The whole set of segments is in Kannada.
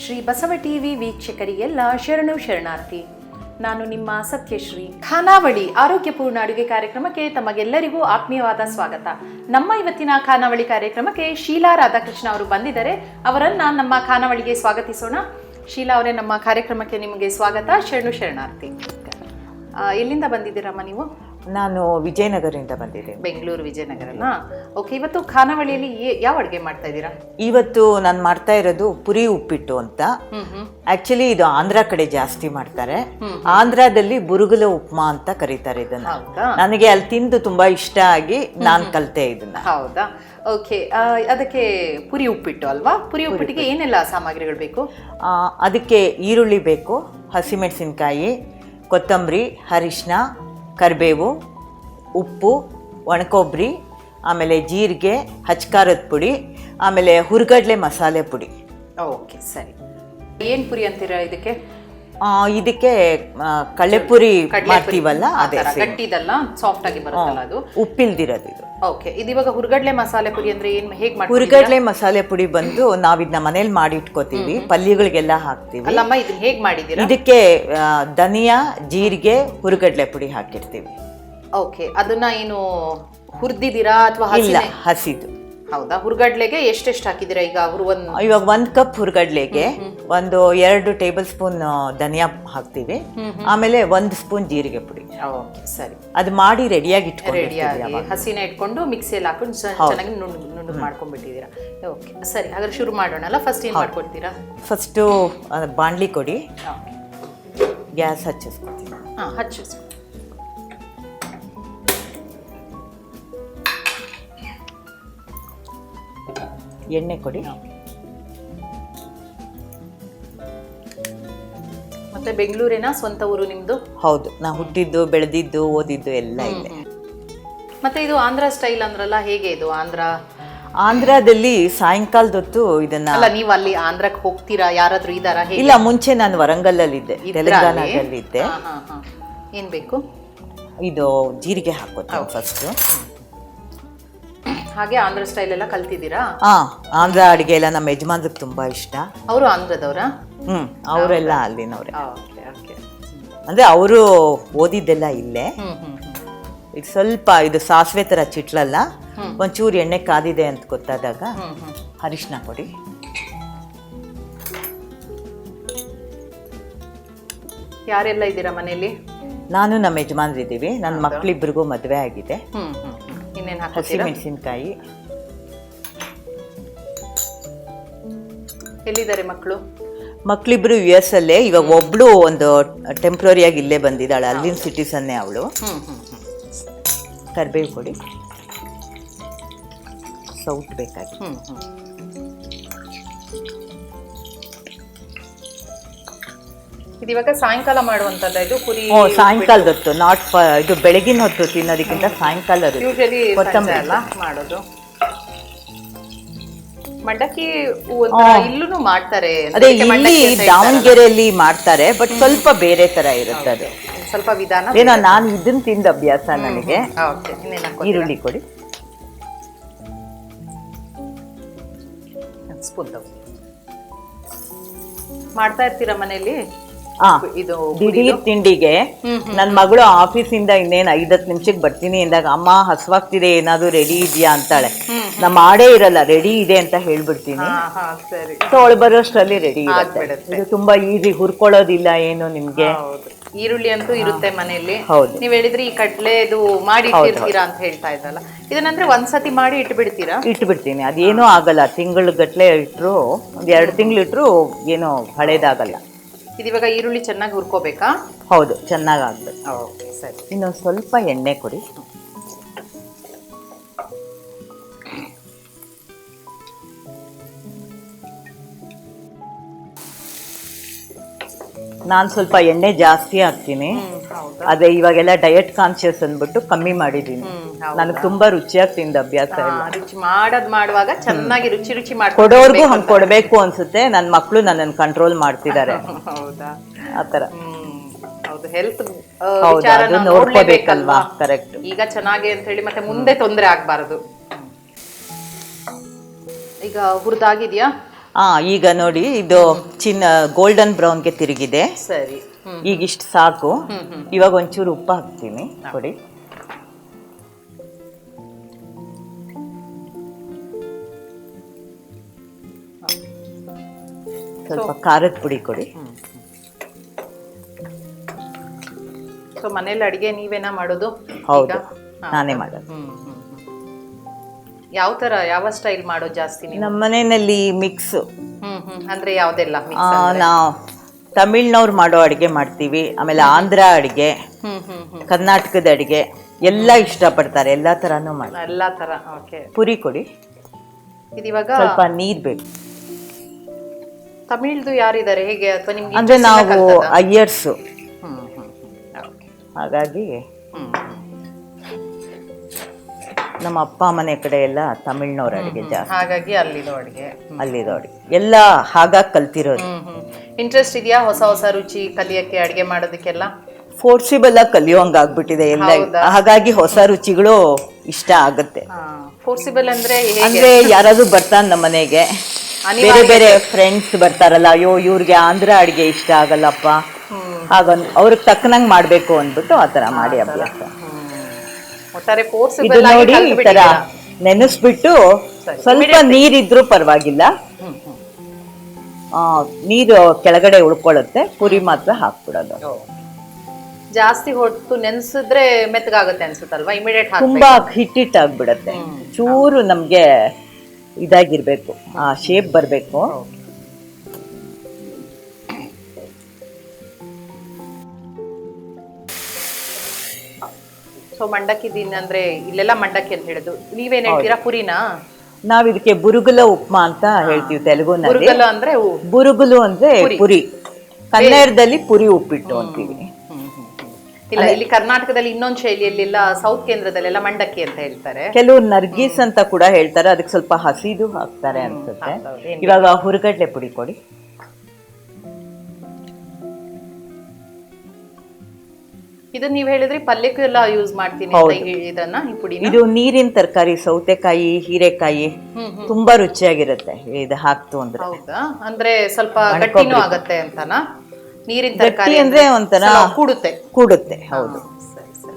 ಶ್ರೀ ಬಸವ ಟಿವಿ ವೀಕ್ಷಕರಿಗೆಲ್ಲ ಶರಣು ಶರಣಾರ್ಥಿ. ನಾನು ನಿಮ್ಮ ಸತ್ಯಶ್ರೀ ಖಾನಾವಳಿ ಆರೋಗ್ಯಪೂರ್ಣ ಅಡುಗೆ ಕಾರ್ಯಕ್ರಮಕ್ಕೆ ತಮಗೆಲ್ಲರಿಗೂ ಆತ್ಮೀಯವಾದ ಸ್ವಾಗತ. ನಮ್ಮ ಇವತ್ತಿನ ಖಾನಾವಳಿ ಕಾರ್ಯಕ್ರಮಕ್ಕೆ ಶೀಲಾ ರಾಧಾಕೃಷ್ಣ ಅವರು ಬಂದಿದ್ದಾರೆ. ಅವರನ್ನ ನಮ್ಮ ಖಾನಾವಳಿಗೆ ಸ್ವಾಗತಿಸೋಣ. ಶೀಲಾ ಅವರೇ, ನಮ್ಮ ಕಾರ್ಯಕ್ರಮಕ್ಕೆ ನಿಮಗೆ ಸ್ವಾಗತ. ಶರಣು ಶರಣಾರ್ಥಿ. ಎಲ್ಲಿಂದ ಬಂದಿದ್ದೀರಮ್ಮ ನೀವು? ನಾನು ವಿಜಯನಗರದಿಂದ ಬಂದಿದ್ದೇನೆ. ಬೆಂಗಳೂರು ವಿಜಯನಗರ ಓಕೆ ಇವತ್ತು ಖಾನಾವಳಿಯಲ್ಲಿ ಯಾವ ಅಡುಗೆ ಮಾಡ್ತಾ ಇದ್ದೀರಾ? ಇವತ್ತು ನಾನು ಮಾಡ್ತಾ ಇರೋದು ಪುರಿ ಉಪ್ಪಿಟ್ಟು ಅಂತ. ಆಕ್ಚುಲಿ ಇದು ಆಂಧ್ರ ಕಡೆ ಜಾಸ್ತಿ ಮಾಡ್ತಾರೆ. ಆಂಧ್ರದಲ್ಲಿ ಬುರುಗುಲ ಉಪ್ಮಾ ಅಂತ ಕರೀತಾರೆ ಇದನ್ನ. ನನಗೆ ಅಲ್ಲಿ ತಿಂದು ತುಂಬಾ ಇಷ್ಟ ಆಗಿ ನಾನು ಕಲಿತೆ ಇದನ್ನ. ಹೌದಾ? ಓಕೆ ಅದಕ್ಕೆ ಪುರಿ ಉಪ್ಪಿಟ್ಟು ಅಲ್ವಾ? ಪುರಿ ಉಪ್ಪಿಟ್ಟಿಗೆ ಏನೆಲ್ಲ ಸಾಮಗ್ರಿಗಳು ಬೇಕು? ಅದಕ್ಕೆ ಈರುಳ್ಳಿ ಬೇಕು ಹಸಿಮೆಣಸಿನಕಾಯಿ ಕೊತ್ತಂಬರಿ ಅರಿಶಿನ ಕರಿಬೇವು, ಉಪ್ಪು, ಒಣಕೊಬ್ಬರಿ, ಆಮೇಲೆ ಜೀರಿಗೆ, ಹಚ್ಕಾರದ ಪುಡಿ, ಆಮೇಲೆ ಹುರ್ಗಡ್ಲೆ ಮಸಾಲೆ ಪುಡಿ. ಓಕೆ, ಸರಿ. ಏನು ಪುರಿ ಅಂತೀರಾ ಇದಕ್ಕೆ? ಆ, ಇದಕ್ಕೆ ಕಳೆಪುರಿ ಕಳ್ಳೆಪುರಿ. ಮಾಡ್ತೀವಲ್ಲ ಅದೇ same. ಗಟ್ಟಿದಲ್ಲ ಸಾಫ್ಟ್ ಆಗಿ ಬರುತ್ತಲ್ಲ ಅದು? ಉಪ್ಪಿಲ್ದಿರೋದು ಇದು. ಓಕೆ ಇದು ಇವಾಗ ಹುರ್ಗಡ್ಲೆ ಮಸಾಲೆ ಪುಡಿ ಅಂದ್ರೆ ಏನ್ ಹೇಗ್ ಮಾಡ್ತೀವಿ ಹುರಿಗಡ್ಲೆ ಮಸಾಲೆ ಪುಡಿ ಬಂದು ನಾವ್ ಇದನ್ನ ಮನೇಲಿ ಮಾಡಿ ಇಟ್ಕೋತೀವಿ ಪಲ್ಯಗಳಿಗೆಲ್ಲ ಹಾಕ್ತೀವಿ. ಅಲ್ಲಮ್ಮ ಇದನ್ನ ಹೇಗ್ ಮಾಡಿದೀರಾ ಇದಕ್ಕೆ ಆ, ಧನಿಯಾ ಜೀರಿಗೆ ಹುರಿಗಡ್ಲೆ ಪುಡಿ ಹಾಕಿರ್ತೀವಿ. ಓಕೆ ಅದನ್ನ ಏನು ಹುರ್ದಿದ್ದೀರಾ ಅಥವಾ ಇಲ್ಲ ಹಸಿದು. ಹೌದಾ? ಹುರ್ಗಡ್ಲೆಗೆ ಎಷ್ಟೆಷ್ಟು ಹಾಕಿದ್ದೀರಾ ಈಗ ಅವರು ಒಂದು ಇವಾಗ ಒಂದು ಕಪ್ ಹುರ್ಗಡ್ಲೆಗೆ ಒಂದು ಎರಡು ಟೇಬಲ್ ಸ್ಪೂನ್ ಧನಿಯಾ ಹಾಕ್ತೀವಿ. ಆಮೇಲೆ ಒಂದು ಸ್ಪೂನ್ ಜೀರಿಗೆ ಪುಡಿ. ಓಕೆ ಸರಿ. ಅದು ಮಾಡಿ ರೆಡಿಯಾಗಿ ಇಟ್ಕೊಂಡು ರೆಡಿಯಾಗಿ ಹಸಿನ ಇಟ್ಕೊಂಡು ಮಿಕ್ಸಿಯಲ್ಲಿ ಹಾಕೊಂಡು ಚೆನ್ನಾಗಿ ನುಣ್ಣು ನುಣ್ಣಗೆ ಮಾಡ್ಕೊಂಡ್ಬಿಟ್ಟಿದ್ದೀರಾ. ಓಕೆ ಸರಿ. ಹಾಗಾದ್ರೆ ಶುರು ಮಾಡೋಣಲ್ಲ? ಫಸ್ಟ್ ಏನು ಮಾಡ್ಕೊಡ್ತೀರಾ? ಫಸ್ಟು ಬಾಂಡ್ಲಿ ಕೊಡಿ. ಗ್ಯಾಸ್ ಹಚ್ಚಿಸ್ಕೊಡ್ತೀನಿ ಹಾಂ ಹಚ್ಚಿಸ್ ಎಣ್ಣೆ ಕೊಡಿ. ಮತ್ತೆ ಬೆಂಗಳೂರಿನ? ಸ್ವಂತ ಊರು ನಿಮ್ದು? ಹೌದು ನಾ ಹುಟ್ಟಿದ್ದು ಬೆಳೆದಿದ್ದು ಓದಿದ್ದು ಎಲ್ಲ ಇದೆ. ಮತ್ತೆ ಇದು ಆಂಧ್ರ ಸ್ಟೈಲ್ ಅಂದ್ರಲ್ಲ ಹೇಗೆ ಇದು ಆಂಧ್ರ? ಆಂಧ್ರದಲ್ಲಿ ಸಾಯಂಕಾಲದೊತ್ತು ಇದನ್ನ ಅಲ್ಲ ನೀವು ಅಲ್ಲಿ ಆಂಧ್ರಕ್ಕೆ ಹೋಗ್ತೀರಾ? ಯಾರಾದ್ರೂ ಇದಾರ ಹೇಗೆ? ಇಲ್ಲ ಮುಂಚೆ ನಾನು ವರಂಗಲ್ಲಲ್ಲಿದ್ದೆ ತೆಲಂಗಾಣದಲ್ಲಿದ್ದೆ. ಹಾ ಹಾ ಹಾ. ಏನ್ ಬೇಕು? ಇದು ಜೀರಿಗೆ ಹಾಕೋತೀನಿ ಫಸ್ಟ್ ಹಾಗೆ ಆಂಧ್ರ ಸ್ಟೈಲ್ ಎಲ್ಲ ಕಲ್ತಿದ್ದೀರಾ? ಹಾ ಆಂಧ್ರ ಅಡಿಗೆ ಎಲ್ಲ ನಮ್ಮ ಯಜಮಾನ್ರಿಗೆ ತುಂಬಾ ಇಷ್ಟ. ಅವರು ಆಂಧ್ರದವರಾ? ಹ್ಮ್ ಅವರೆಲ್ಲ ಅಲ್ಲಿನವ್ರೆ. Okay okay. ಅಂದ್ರೆ ಅವರು ಓದಿದ್ದೆಲ್ಲ ಇಲ್ಲೇ. ಇದು ಸ್ವಲ್ಪ ಇದು ಸಾಸಿವೆ ತರ ಚಿಟ್ಲಲ್ಲ ಒಂಚೂರು ಎಣ್ಣೆ ಕಾದಿದೆ ಅಂತ ಗೊತ್ತಾದಾಗ ಅರಿಶಿನ ಕೊಡಿ ಯಾರೆಲ್ಲ ಇದ್ದೀರಾ ಮನೆಯಲ್ಲಿ? ನಾನು ನಮ್ಮ ಯಜಮಾನ್ರಿದ್ದೀವಿ. ನನ್ನ ಮಕ್ಕಳಿಬ್ರಿಗೂ ಮದುವೆ ಆಗಿದೆ. ಹ್ಮ್ ಹ್ಮ್ ಹ್ಮ್. ಇನ್ನೇನ್ ಹಸಿ ಹಾಕೋತೀರಾ ಮೆಣಸಿನ್ಕಾಯಿ ಎಲ್ಲಿದ್ದಾರೆ ಮಕ್ಕಳು? ಮಕ್ಕಳಿಬ್ರು ಯು ಎಸ್ ಅಲ್ಲೇ ಇವಾಗ ಒಬ್ಳು ಒಂದು ಟೆಂಪ್ರರಿಯಾಗಿ ಇಲ್ಲೇ ಬಂದಿದ್ದಾಳೆ ಅಲ್ಲಿನ ಸಿಟಿಸನ್ನೇ ಅವಳು. ಹ್ಮ್ ಹ್ಮ್ ಹ್ಮ್. ಕರಿಬೇವು ಕೊಡಿ ಸೌಟ್ ಬೇಕಾಗಿ. ಹ್ಮ್ ಹ್ಮ್. ಇದು ಇವಾಗ ಸಾಯಂಕಾಲ ಮಾಡುವಂತದ್ದು ಇದು ಕುರಿ ಓ ಸಾಯಂಕಾಲದ ಹೊತ್ತು ನಾಟ್ ಇದು ಬೆಳಗಿನ ಹೊತ್ತು ತಿನ್ನೋದಕ್ಕಿಂತ ಸಾಯಂಕಾಲ. ಯೂಶಲಿ ಕೊತ್ತಂಬರಿ ಅಲ್ಲ ಮಾಡೋದು. ಮಂಡಕ್ಕಿ ಇಲ್ಲೂ ಮಾಡ್ತಾರೆ. ಅದೇ ಇಲ್ಲಿ ದಾವಣಗೆರೆಯಲ್ಲಿ ಮಾಡ್ತಾರೆ ಬಟ್ ಸ್ವಲ್ಪ ಬೇರೆ ತರ ಇರುತ್ತೆ ಅದು. ಸ್ವಲ್ಪ ವಿಧಾನ ಏನೋ ನಾನು ಇದನ್ನ ತಿಂದ ಅಭ್ಯಾಸ ನನಗೆ? ಈರುಳ್ಳಿ ಕೊಡಿ. ಸ್ಪೂನ್ ಮಾಡ್ತಾ ಇರ್ತೀರಾ ಮನೆಯಲ್ಲಿ? ಇದು ದಿಢೀರ್ ತಿಂಡಿಗೆ ನನ್ನ ಮಗಳು ಆಫೀಸಿಂದ ಇನ್ನೇನು ಐದತ್ತು ನಿಮಿಷಕ್ಕೆ ಬರ್ತೀನಿ ಎಂದಾಗ ಅಮ್ಮ ಹಸುವಾಗ್ತಿದೆ ಏನಾದ್ರು ರೆಡಿ ಇದೆಯಾ? ಅಂತಾಳೆ. ನಮ್ಮ ಮಾಡೇ ಇರಲ್ಲ ರೆಡಿ ಇದೆ ಅಂತ ಹೇಳ್ಬಿಡ್ತೀನಿ. ಸೊ ಅವಳು ಬರೋಷ್ಟರಲ್ಲಿ ರೆಡಿ ಇರುತ್ತೆ. ಇದು ತುಂಬಾ ಈಸಿ ಹುರ್ಕೊಳ್ಳೋದಿಲ್ಲ ಏನು ನಿಮ್ಗೆ? ಈರುಳ್ಳಿ ಅಂತೂ ಇರುತ್ತೆ ಮನೆಯಲ್ಲಿ. ನೀವ್ ಹೇಳಿದ್ರೆ ಈ ಕಡ್ಲೆ ಇದು ಮಾಡಿ ಇಟ್ಟಿರ್ತೀರಾ ಅಂತ ಹೇಳ್ತಾ ಇದ್ರಲ್ಲ ಇದನ್ನಂದ್ರೆ ಒಂದ್ಸತಿ ಮಾಡಿ ಇಟ್ಬಿಡ್ತೀರಾ? ಇಟ್ಬಿಡ್ತೀನಿ. ಅದೇನೂ ಆಗಲ್ಲ. ತಿಂಗಳ ಗಟ್ಲೆ ಇಟ್ರು ಒಂದ್ ಎರಡು ತಿಂಗಳು ಇಟ್ರು ಏನು ಹಳೇದಾಗಲ್ಲ. ಇದಿವಾಗ ಈರುಳ್ಳಿ ಚೆನ್ನಾಗಿ ಹುರ್ಕೋಬೇಕಾ? ಹೌದು ಚೆನ್ನಾಗಿ ಆಗ್ಬೇಕು. ಓಕೆ ಸರಿ. ಇನ್ನೊಂದು ಸ್ವಲ್ಪ ಎಣ್ಣೆ ಕೊಡಿ. ನಾನು ಸ್ವಲ್ಪ ಎಣ್ಣೆ ಜಾಸ್ತಿ ಹಾಕ್ತೀನಿ. ಅದೇ ಇವಾಗೆಲ್ಲ ಡಯಟ್ ಕಾನ್ಶಿಯಸ್ ಅಂದ್ಬಿಟ್ಟು ಕಮ್ಮಿ ಮಾಡಿದ್ದೀನಿ ನನಗೆ ತುಂಬಾ ರುಚಿಯಾಗಿ ತಿಂದ ಅಭ್ಯಾಸ ಇಲ್ಲ ರುಚಿ ಮಾಡೋದ್ ಮಾಡುವಾಗ ಚೆನ್ನಾಗಿ ರುಚಿ ರುಚಿ ಮಾಡಿ ಕೊಡೋರ್ಗೂ ಹಂಗೆ ಕೊಡಬೇಕು ಅನ್ಸುತ್ತೆ. ನನ್ನ ಮಕ್ಕಳು ನನ್ನನ್ನು ಕಂಟ್ರೋಲ್ ಮಾಡ್ತಿದ್ದಾರೆ. ಆ ಆತರ ಹ್ಮ್ ಹೌದು. ಹೆಲ್ತ್ ನೋಡ್ಕೋಬೇಕಲ್ವಾ? ಕರೆಕ್ಟ್ ಈಗ ಚೆನ್ನಾಗಿ ಅಂತ ಹೇಳಿ ಮತ್ತೆ ಮುಂದೆ ತೊಂದರೆ ಆಗಬಾರದು. ಈಗ ಹುರಿದಾಗಿದ್ಯಾ? ಹಾ ಈಗ ನೋಡಿ ಇದು ಚಿನ್ನ ಗೋಲ್ಡನ್ ಬ್ರೌನ್ಗೆ ತಿರುಗಿದೆ. ಸರಿ. ಈಗ ಇಷ್ಟು ಸಾಕು. ಇವಾಗ ಒಂಚೂರು ಉಪ್ಪು ಹಾಕ್ತೀನಿ. ಕೊಡಿ. ಸ್ವಲ್ಪ ಖಾರದ ಪುಡಿ ಕೊಡಿ. ಸೊ ಮನೇಲಿ ಅಡಿಗೆ ನೀವೇನಾ ಮಾಡೋದು? ಹೌದು? ನಾನೇ ಮಾಡೋದು. ಯಾವ ತರ ಯಾವ ಸ್ಟೈಲ್ ಮಾಡೋದು ಜಾಸ್ತಿ ನೀವು? ನಮ್ಮ ಮನೆಯಲ್ಲಿ ಮಿಕ್ಸ್ ಹ್ಮ್ ಹ್ಮ್ ಅಂದ್ರೆ ಯಾವ್ದೆಲ್ಲ ನಾವು ತಮಿಳ್ನವ್ರು ಮಾಡೋ ಅಡುಗೆ ಮಾಡ್ತೀವಿ ಆಮೇಲೆ ಆಂಧ್ರ ಅಡುಗೆ ಹ್ಮ್ ಹ್ಮ್ ಹ್ಮ್. ಕರ್ನಾಟಕದ ಅಡುಗೆ ಎಲ್ಲ ಇಷ್ಟ ಪಡ್ತಾರೆ ಎಲ್ಲ ಥರನೂ ಮಾಡಿ ಎಲ್ಲಾ ತರ ಓಕೆ ಪುರಿ ಕೊಡಿ. ಇದಿವಾಗ ಸ್ವಲ್ಪ ನೀರ್ ಬೇಕು. ತಮಿಳ್ದು ಯಾರಿದ್ದಾರೆ ಹೇಗೆ ಅಥವಾ ನಿಮ್ಗೆ ಅಂದ್ರೆ ನಾವು? ಅಯ್ಯರ್ಸು. ಹಾಗಾಗಿ ಹ್ಮ್. ನಮ್ಮ ಅಪ್ಪ ಮನೆ ಕಡೆ ಎಲ್ಲ ತಮಿಳ್ನವ್ರ ಅಡಿಗೆ ಜಾಸ್ತಿ. ಹಾಗಾಗಿ ಅಲ್ಲಿರೋ ಅಡಿಗೆ. ಅಲ್ಲಿರೋ ಅಡುಗೆ. ಎಲ್ಲ ಹಾಗಾಗಿ ಕಲ್ತಿರೋದು. ಇಂಟ್ರೆಸ್ಟ್ ಇದೆಯಾ ಹೊಸ ಹೊಸ ರುಚಿ ಕಲಿಯಕ್ಕೆ ಅಡಿಗೆ ಮಾಡೋದಕ್ಕೆಲ್ಲ? ಫೋರ್ಸಿಬಲ್ ಆಗಿ ಕಲಿಯೋಂಗ್ ಆಗ್ಬಿಟ್ಟಿದೆ ಎಲ್ಲ ಹಾಗಾಗಿ ಹೊಸ ರುಚಿಗಳು ಇಷ್ಟ ಆಗುತ್ತೆ. ಫೋರ್ಸಿಬಲ್ ಅಂದ್ರೆ ಅಂದ್ರೆ ಯಾರಾದ್ರೂ ಬರ್ತಾನೆ ನಮ್ಮ ಮನೆಗೆ. ಬೇರೆ ಬೇರೆ ಫ್ರೆಂಡ್ಸ್ ಬರ್ತಾರಲ್ಲ ಅಯ್ಯೋ ಇವ್ರಿಗೆ ಆಂಧ್ರ ಅಡಿಗೆ ಇಷ್ಟ ಆಗಲ್ಲಪ್ಪ. ಹಾಗೊಂದು ಹಾಗ ಅವ್ರಿಗೆ ತಕ್ಕನಂಗ್ ಮಾಡ್ಬೇಕು ಅಂದ್ಬಿಟ್ಟು ಆ ತರ ಮಾಡಿ ಅಭ್ಯಾಸ. ಒಟ್ಟಾರೆ ಇದು ಫೋರ್ಸಿಬಲ್ ನೋಡಿ ಈ ತರ. ನೆನೆಸ್ಬಿಟ್ಟು ಸರಿ. ಸ್ವಲ್ಪ ನೀರಿದ್ರು ಪರವಾಗಿಲ್ಲ. ಆ, ನೀರು ಕೆಳಗಡೆ ಉಳ್ಕೊಳ್ಳುತ್ತೆ. ಪುರಿ ಮಾತ್ರ ಹಾಕ್ಬಿಡೋದು. ಜಾಸ್ತಿ ಹೊತ್ತು ನೆನ್ಸಿದ್ರೆ ಮೆತ್ತಗಾಗುತ್ತೆ ಅನ್ಸುತ್ತಲ್ವಾ? ಇಮಿಡಿಯೇಟ್ ತುಂಬಾ ಹಿಟ್ಟಿಟ್ಟಾಗ್ಬಿಡತ್ತೆ. ಚೂರು ನಮ್ಗೆ ಇದಾಗಿರ್ಬೇಕು. ಆ ಶೇಪ್ ಬರ್ಬೇಕು. ಸೊ ಮಂಡಕ್ಕಿ ದಿನ ಅಂದ್ರೆ ಇಲ್ಲೆಲ್ಲ ಮಂಡಕ್ಕಿ ಅಂತ ಹೇಳುದು ನೀವೇನ್ ಹೇಳ್ತೀರಾ ಪುರಿನಾ? ನಾವ್ ಇದಕ್ಕೆ ಬುರುಗುಲ ಉಪ್ಮಾ ಅಂತ ಹೇಳ್ತೀವಿ ತೆಲುಗುನಲ್ಲಿ. ಮುರುಗಲು ಅಂದ್ರೆ. ಬುರುಗುಲು ಅಂದ್ರೆ ಪುರಿ. ಕನ್ನಡದಲ್ಲಿ ಪುರಿ ಉಪ್ಪಿಟ್ಟು ಅಂತೀವಿ. ಇಲ್ಲ ಇಲ್ಲಿ ಕರ್ನಾಟಕದಲ್ಲಿ ಇನ್ನೊಂದು ಶೈಲಿಯಲ್ಲೆಲ್ಲ ಸೌತ್ ಕೇಂದ್ರದಲ್ಲೆಲ್ಲ ಮಂಡಕ್ಕಿ ಅಂತ ಹೇಳ್ತಾರೆ. ಕೆಲವು ನರ್ಗೀಸ್ ಅಂತ ಕೂಡ ಹೇಳ್ತಾರೆ ಅದಕ್ಕೆ ಸ್ವಲ್ಪ ಹಸಿದು ಹಾಕ್ತಾರೆ ಅನ್ಸುತ್ತೆ. ಹೌದು, ಏನ್ ಇವಾಗ ಹುರುಗಡ್ಲೆ ಪುಡಿ ಕೊಡಿ. ಇದು ನೀವು ಹೇಳಿದ್ರಿ ಪಲ್ಯಕ್ಕೂ ಎಲ್ಲ ಯೂಸ್ ಮಾಡ್ತೀನಿ ಅಂತ ಇದನ್ನ ಈ ಪುಡಿನ. ಇದು ನೀರಿನ ತರಕಾರಿ ಸೌತೆಕಾಯಿ ಹೀರೆಕಾಯಿ ತುಂಬಾ ರುಚಿಯಾಗಿರುತ್ತೆ ಇದು ಹಾಕ್ತು ಅಂದ್ರೆ. ಹೌದಾ? ಅಂದ್ರೆ ಸ್ವಲ್ಪ ಗಟ್ಟಿನೂ ಆಗತ್ತೆ ಅಂತನಾ? ನೀರಿನ ಗಟ್ಟಿ ತರಕಾರಿ ಅಂದ್ರೆ ಒಂಥರ ಕೂಡುತ್ತೆ. ಕೂಡುತ್ತೆ ಹೌದು. ಸರಿ ಸರಿ.